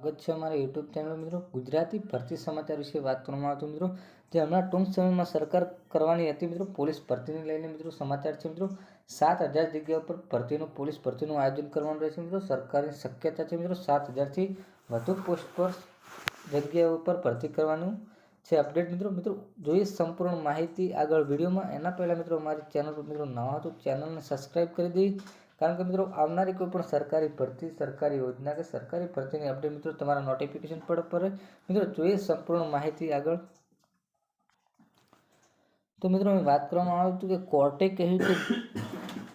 સ્વાગત છે અમારા યુટ્યુબ ચેનલ મિત્રો. ગુજરાતી ભરતી સમાચાર વિશે વાત કરવામાં આવતું મિત્રો, જે હમણાં ટૂંક સમયમાં સરકાર કરવાની હતી મિત્રો, પોલીસ ભરતીને લઈને મિત્રો સમાચાર છે મિત્રો. સાત હજાર જગ્યાઓ પર ભરતીનું, પોલીસ ભરતીનું આયોજન કરવાનું રહેશે મિત્રો. સરકારની શક્યતા છે મિત્રો સાત હજારથી વધુ પોસ્ટ પર જગ્યાઓ પર ભરતી કરવાનું છે અપડેટ મિત્રો. મિત્રો, જોઈએ સંપૂર્ણ માહિતી આગળ વિડીયોમાં. એના પહેલાં મિત્રો અમારી ચેનલ પર મિત્રો નવા હતું ચેનલને સબસ્ક્રાઈબ કરી દેવી. કારણ કે મિત્રો, આવનારી કોઈ પણ સરકારી ભરતી, સરકારી યોજના કે સરકારી ભરતીની અપડેટ મિત્રો તમારા નોટિફિકેશન પર પડે મિત્રો જોઈએ સંપૂર્ણ માહિતી આગળ તો મિત્રો, મેં વાત કરવામાં આવ્યું હતું કે કોર્ટે કહ્યું કે,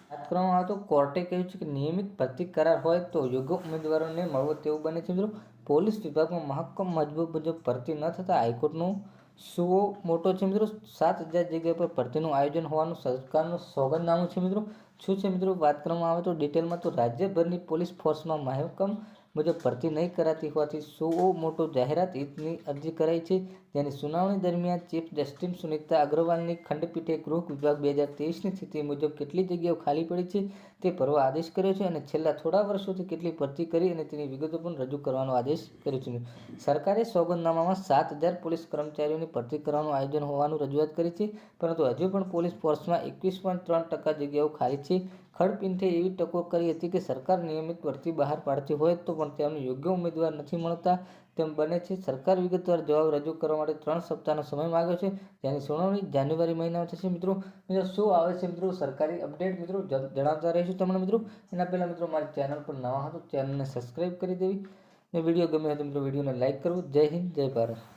વાત કરવામાં આવે તો કોર્ટે કહ્યું છે કે નિયમિત ભરતી કરાર હોય તો યોગ્ય ઉમેદવારોને મળવો તેવું બને છે. મિત્રો, પોલીસ વિભાગમાં મહક્કમ મજબૂત મુજબ ભરતી ન થતાં હાઈકોર્ટનું સુઓ મોટો છે મિત્રો. સાત હજાર જગ્યા પર ભરતીનું આયોજન હોવાનું સરકારનું સોગંદનામું છે મિત્રો. શું છે મિત્રો? વાત કરવામાં આવે તો ડિટેલમાં તો રાજ્યભરની પોલીસ ફોર્સમાં મહેકમ મુજબ ભરતી નહીં કરાતી હોવાથી સો મોટો જાહેરાત હિતની અરજી કરાઈ છે. જેની સુનાવણી દરમિયાન ચીફ જસ્ટિસ સુનિતા અગ્રવાલની ખંડપીઠે ગૃહ વિભાગ બે હજાર તેવીસની સ્થિતિ મુજબ કેટલી જગ્યાઓ ખાલી પડી છે તે ભરવા આદેશ કર્યો છે અને છેલ્લા થોડા વર્ષોથી કેટલી ભરતી કરી અને તેની વિગતો પણ રજૂ કરવાનો આદેશ કર્યો છે. સરકારે સોગંદનામામાં સાત હજાર પોલીસ કર્મચારીઓની ભરતી કરવાનું આયોજન હોવાનું રજૂઆત કરી છે, પરંતુ હજુ પણ પોલીસ ફોર્સમાં એકવીસ પોઈન્ટ ત્રણ ટકા જગ્યાઓ ખાલી છે. ખડપીંઠે એવી ટકો કરી હતી કે સરકાર નિયમિત ભરતી બહાર પાડતી હોય તો પણ તેમને યોગ્ય ઉમેદવાર નથી મળતા. તેમ બને છે, સરકાર વિગતવાર જવાબ રજૂ કરવા માટે ત્રણ સપ્તાહનો સમય માગ્યો છે. જેની સુનાવણી જાન્યુઆરી મહિનામાં થશે મિત્રો. મિત્રો, શું આવે છે મિત્રો? સરકારી અપડેટ મિત્રો જણાવતા રહીશું તમને મિત્રો. એના પહેલાં મિત્રો, મારી ચેનલ પર નવા હતો ચેનલને સબસ્ક્રાઈબ કરી દેવી. ને વીડિયો ગમે તો મિત્રો, વિડીયોને લાઇક કરવું. જય હિન્દ, જય ભારત.